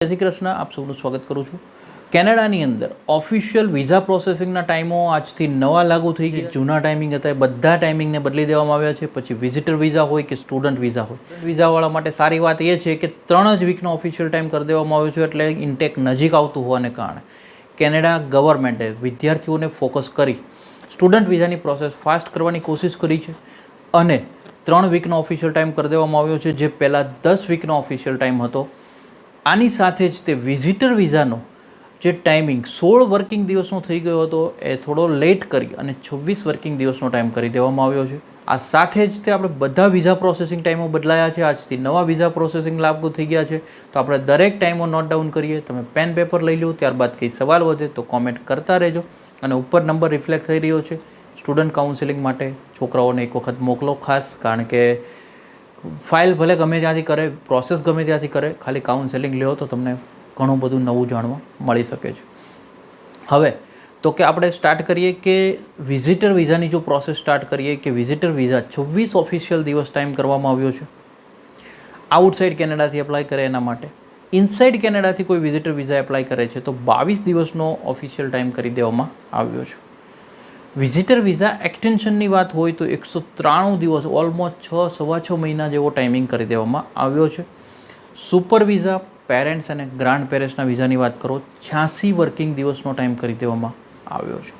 જય શ્રી કૃષ્ણ, આપ સૌનું સ્વાગત કરું છું. કેનેડાની અંદર ઓફિશિયલ વિઝા પ્રોસેસિંગના ટાઈમો આજથી નવા લાગુ થઈ ગયા. જૂના ટાઈમિંગ હતા, એ બધા ટાઈમિંગને બદલી દેવામાં આવ્યા છે. પછી વિઝિટર વિઝા હોય કે સ્ટુડન્ટ વિઝા હોય. વિઝાવાળા માટે સારી વાત એ છે કે ત્રણ જ વીકનો ઓફિશિયલ ટાઈમ કરી દેવામાં આવ્યો છે, એટલે ઇન્ટેક નજીક આવતું હોવાને કારણે. કેનેડા ગવર્મેન્ટે વિદ્યાર્થીઓને ફોકસ કરી સ્ટુડન્ટ વિઝાની પ્રોસેસ ફાસ્ટ કરવાની કોશિશ કરી છે. અને ત્રણ વીકનો ઓફિશિયલ ટાઈમ કરી દેવામાં આવ્યો છે, જે પહેલાં દસ વીકનો ઓફિશિયલ ટાઈમ હતો. આની સાથે જ તે વિઝિટર વિઝાનો જે ટાઈમિંગ સોળ વર્કિંગ દિવસનો થઈ ગયો હતો, એ થોડો લેટ કરી અને છવ્વીસ વર્કિંગ દિવસનો ટાઈમ કરી દેવામાં આવ્યો છે. આ સાથે જ તે આપણે બધા વિઝા પ્રોસેસિંગ ટાઈમો બદલાયા છે. આજથી નવા વિઝા પ્રોસેસિંગ લાગુ થઈ ગયા છે. તો આપણે દરેક ટાઈમો નોટ ડાઉન કરીએ. તમે પેન પેપર લઈ લો, ત્યારબાદ કંઈ સવાલ વધે તો કોમેન્ટ કરતા રહેજો. અને ઉપર નંબર રિફ્લેક્ટ થઈ રહ્યો છે. સ્ટુડન્ટ કાઉન્સિલિંગ માટે છોકરાઓને એક વખત મોકલો ખાસ, કારણ કે ફાઇલ ભલે ગમે ત્યાંથી કરે પ્રોસેસ ગમે ત્યાંથી કરે, ખાલી કાઉન્સેલિંગ લ્યો તો તમને ઘણું બધું નવું જાણવા મળી શકે છે. હવે, તો કે આપણે સ્ટાર્ટ કરીએ કે વિઝિટર વિઝાની જો પ્રોસેસ સ્ટાર્ટ કરીએ કે વિઝિટર વિઝા છવ્વીસ ઓફિશિયલ દિવસ ટાઈમ કરવામાં આવ્યો છે. આઉટસાઇડ કેનેડાથી એપ્લાય કરે એના માટે. ઇનસાઇડ કેનેડાથી કોઈ વિઝિટર વિઝા એપ્લાય કરે છે તો બાવીસ દિવસનો ઓફિશિયલ ટાઈમ કરી દેવામાં આવ્યો છે. વિઝિટર વિઝા એક્સટેન્શનની વાત હોય તો એકસો ત્રાણું દિવસ ઓલમોસ્ટ છ, સવા છ મહિના જેવો ટાઈમિંગ કરી દેવામાં આવ્યો છે. સુપર વિઝા પેરેન્ટ્સ અને ગ્રાન્ડ પેરેન્ટ્સના વિઝાની વાત કરો, છ્યાસી વર્કિંગ દિવસનો ટાઈમ કરી દેવામાં આવ્યો છે.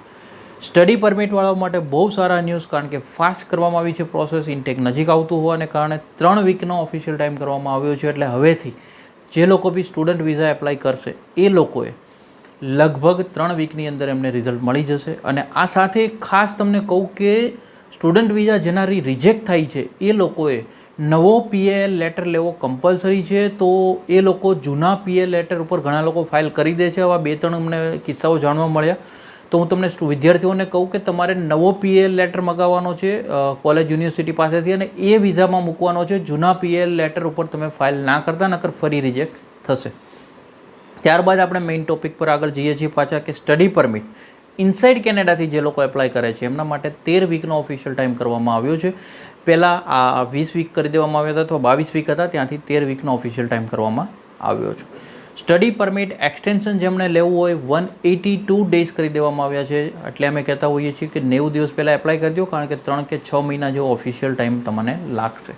સ્ટડી પરમિટવાળાઓ માટે બહુ સારા ન્યૂઝ કારણ કે ફાસ્ટ કરવામાં આવી છે પ્રોસેસ ઇન્ટેક નજીક આવતું હોવાને કારણે ત્રણ વીકનો ઓફિશિયલ ટાઈમ કરવામાં આવ્યો છે. એટલે હવેથી જે લોકો બી સ્ટુડન્ટ વિઝા એપ્લાય કરશે, એ લોકોએ લગભગ ત્રણ વીકની અંદર એમને રિઝલ્ટ મળી જશે. અને આ સાથે ખાસ તમને કહું કે સ્ટુડન્ટ વિઝા જેના રિજેક્ટ થાય છે, એ લોકોએ નવો પીએલ લેટર લેવો કમ્પલસરી છે, તો એ લોકો જૂના પીએલ લેટર ઉપર ઘણા લોકો ફાઇલ કરી દે છે. આવા બે ત્રણ અમને કિસ્સાઓ જાણવા મળ્યા. તો હું તમને વિદ્યાર્થીઓને કહું કે તમારે નવો પીએલ લેટર મગાવવાનો છે કોલેજ યુનિવર્સિટી પાસેથી અને એ વિઝામાં મૂકવાનો છે. જૂના પીએલ લેટર ઉપર તમે ફાઇલ ના કરતા, નકર ફરી રિજેક્ટ થશે. ત્યારબાદ આપણે મેઇન ટોપિક પર આગળ જઈએ છીએ પાછા કે સ્ટડી પરમિટ ઇનસાઇડ કેનેડાથી જે લોકો એપ્લાય કરે છે, એમના માટે તેર વીકનો ઓફિશિયલ ટાઈમ કરવામાં આવ્યો છે. પહેલાં આ વીસ વીક કરી દેવામાં આવ્યા હતા અથવા બાવીસ વીક હતા, ત્યાંથી તેર વીકનો ઓફિશિયલ ટાઈમ કરવામાં આવ્યો છે. સ્ટડી પરમિટ એક્સટેન્શન જેમણે લેવું હોય વન એટી ટુ ડેઝ કરી દેવામાં આવ્યા છે. એટલે અમે કહેતા હોઈએ છીએ કે નેવું દિવસ પહેલાં એપ્લાય કરી દો, કારણ કે ત્રણ કે છ મહિના જેવો ઓફિશિયલ ટાઈમ તમને લાગશે.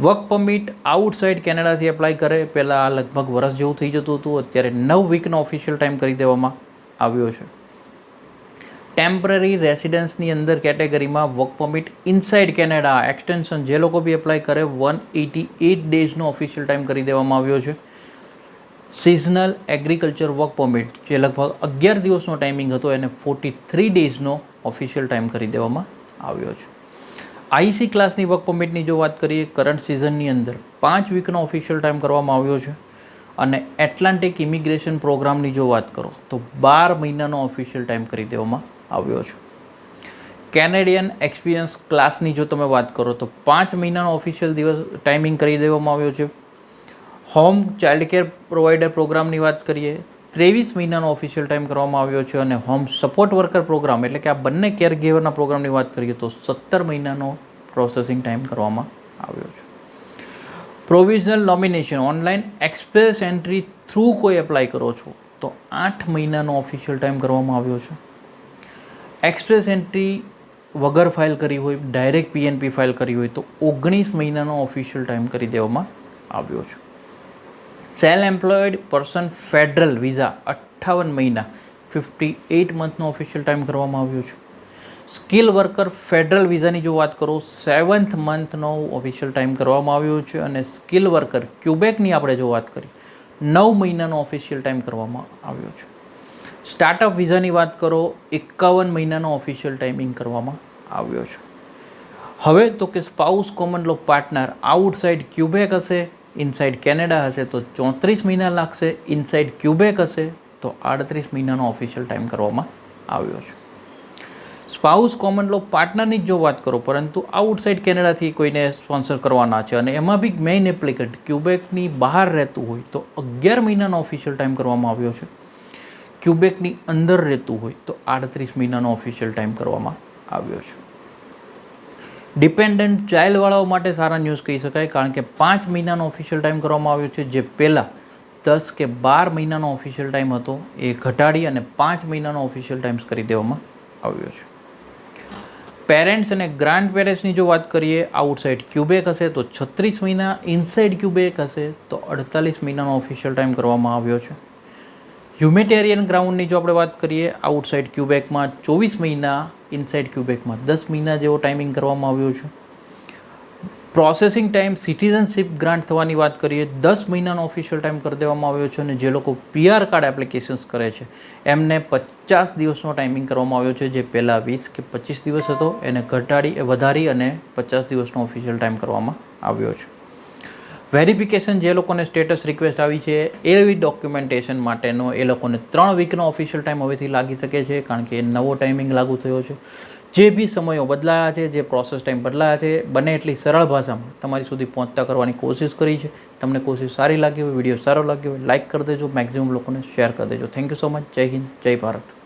વર્ક પરમિટ આઉટસાઇડ કેનેડાથી એપ્લાય કરે. પહેલાં આ લગભગ વર્ષ જેવું થઈ જતું હતું. અત્યારે નવ વીકનો ઓફિશિયલ ટાઈમ કરી દેવામાં આવ્યો છે. ટેમ્પરરી રેસિડન્સની અંદર કેટેગરીમાં work permit inside Canada extension જે લોકો બી એપ્લાય કરે વન એટી એટ ડેઝનો ઓફિશિયલ ટાઈમ કરી દેવામાં આવ્યો છે. સિઝનલ એગ્રીકલ્ચર વર્ક પરમિટ જે લગભગ અગિયાર દિવસનો ટાઈમિંગ હતો, એને ફોર્ટી થ્રી ડેઝનો ઓફિશિયલ ટાઈમ કરી દેવામાં આવ્યો છે. આઈસી ક્લાસની વર્ક પરમિટની જો વાત કરીએ કરંટ સિઝનની અંદર પાંચ વીકનો ઓફિશિયલ ટાઈમ કરવામાં આવ્યો છે. અને એટલાન્ટિક ઇમિગ્રેશન પ્રોગ્રામની જો વાત કરો, તો બાર મહિનાનો ઓફિશિયલ ટાઈમ કરી દેવામાં આવ્યો છે. કેનેડિયન એક્સપિરિયન્સ ક્લાસની જો તમે વાત કરો, તો પાંચ મહિનાનો ઓફિશિયલ દિવસ ટાઈમિંગ કરી દેવામાં આવ્યો છે. હોમ ચાઇલ્ડ કેર પ્રોવાઈડર પ્રોગ્રામની વાત કરીએ ત્રેવીસ મહિનાનો ઓફિશિયલ ટાઈમ કરવામાં આવ્યો છે અને હોમ સપોર્ટ વર્કર પ્રોગ્રામ એટલે કે આ બંને કેર ગેવરના પ્રોગ્રામની વાત કરીએ તો સત્તર મહિનાનો પ્રોસેસિંગ ટાઈમ કરવામાં આવ્યો છે. Provisional nomination online express entry through કોઈ એપ્લાય કરો છો તો આઠ મહિનાનો ઓફિશિયલ ટાઈમ કરવામાં આવ્યો છે. એક્સપ્રેસ એન્ટ્રી વગર ફાઇલ કરી હોય ડાયરેક્ટ પીએનપી ફાઇલ કરી હોય તો ઓગણીસ મહિનાનો ઓફિશિયલ ટાઈમ કરી દેવામાં આવ્યો છે. Self employed person federal visa અઠ્ઠાવન મહિના ફિફ્ટી એઇટ મંથનો ઓફિશિયલ ટાઈમ કરવામાં આવ્યો છે. સ્કિલ વર્કર ફેડરલ વિઝાની જો વાત કરો સેવન્થ મંથનો ઓફિશિયલ ટાઈમ કરવામાં આવ્યો છે અને સ્કિલ વર્કર ક્યુબેકની આપણે જો વાત કરીએ નવ મહિનાનો ઓફિશિયલ ટાઈમ કરવામાં આવ્યો છે. સ્ટાર્ટઅપ વિઝાની વાત કરો, એકાવન મહિનાનો ઓફિશિયલ ટાઈમિંગ કરવામાં આવ્યો છે. હવે તો કે spouse common law partner outside Quebec હશે ઇનસાઇડ કેનેડા હશે તો ચોત્રીસ મહિના લાગશે. ઇનસાઇડ ક્યુબેક હશે તો આડત્રીસ મહિનાનો ઓફિશિયલ ટાઈમ કરવામાં આવ્યો છે. સ્પાઉસ કોમન લો પાર્ટનરની જ જો વાત કરો, પરંતુ આઉટસાઇડ કેનેડાથી કોઈને સ્પોન્સર કરવાના છે અને એમાં બી મેઇન એપ્લિકન્ટ ક્યુબેકની બહાર રહેતું હોય તો અગિયાર મહિનાનો ઓફિશિયલ ટાઈમ કરવામાં આવ્યો છે. ક્યુબેકની અંદર રહેતું હોય તો આડત્રીસ મહિનાનો ઓફિશિયલ ટાઈમ કરવામાં આવ્યો છે. ડિપેન્ડન્ટ ચાઇલ્ડવાળાઓ માટે સારા ન્યૂઝ કહી શકાય, કારણ કે પાંચ મહિનાનો ઓફિશિયલ ટાઈમ કરવામાં આવ્યો છે, જે પહેલાં દસ કે બાર મહિનાનો ઓફિશિયલ ટાઈમ હતો, એ ઘટાડી અને પાંચ મહિનાનો ઓફિશિયલ ટાઈમ્સ કરી દેવામાં આવ્યો છે. પેરેન્ટ્સ અને ગ્રાન્ડ પેરેન્ટ્સની જો વાત કરીએ આઉટસાઇડ ક્યુબેક હશે તો છત્રીસ મહિના ઇનસાઇડ ક્યુબેક હશે તો અડતાલીસ મહિનાનો ઓફિશિયલ ટાઈમ કરવામાં આવ્યો છે. હ્યુમેટેરિયન ગ્રાઉન્ડની જો આપણે વાત કરીએ આઉટસાઇડ ક્યુબેકમાં ચોવીસ મહિના ઇનસાઇડ ક્યુબેકમાં દસ મહિના જેવો ટાઈમિંગ કરવામાં આવ્યો છે. પ્રોસેસિંગ ટાઈમ સિટીઝનશીપ ગ્રાન્ટ થવાની વાત કરીએ, દસ મહિનાનો ઓફિશિયલ ટાઈમ કરી દેવામાં આવ્યો છે અને જે લોકો પીઆર કાર્ડ એપ્લિકેશન્સ કરે છે, એમને પચાસ દિવસનો ટાઈમિંગ કરવામાં આવ્યો છે, જે પહેલાં વીસ કે પચીસ દિવસ હતો, એને ઘટાડી વધારી અને પચાસ દિવસનો ઓફિશિયલ ટાઈમ કરવામાં આવ્યો છે. વેરિફિકેશન જે લોકોને સ્ટેટસ રિક્વેસ્ટ આવી છે, એવી ડોક્યુમેન્ટેશન માટેનો એ લોકોને ત્રણ વીકનો ઓફિશિયલ ટાઈમ હવેથી લાગી શકે છે, કારણ કે નવો ટાઈમિંગ લાગુ થયો છે. જે બી સમયો બદલાયા છે, જે પ્રોસેસ ટાઈમ બદલાયા છે, બને એટલી સરળ ભાષામાં તમારી સુધી પહોંચતા કરવાની કોશિશ કરી છે. તમને કોશિશ સારી લાગી હોય વીડિયો સારો લાગ્યો હોય લાઇક કરી દેજો મેક્ઝિમમ લોકોને શેર કરી દેજો. થેન્ક યુ સો મચ જય હિન્દ, જય ભારત.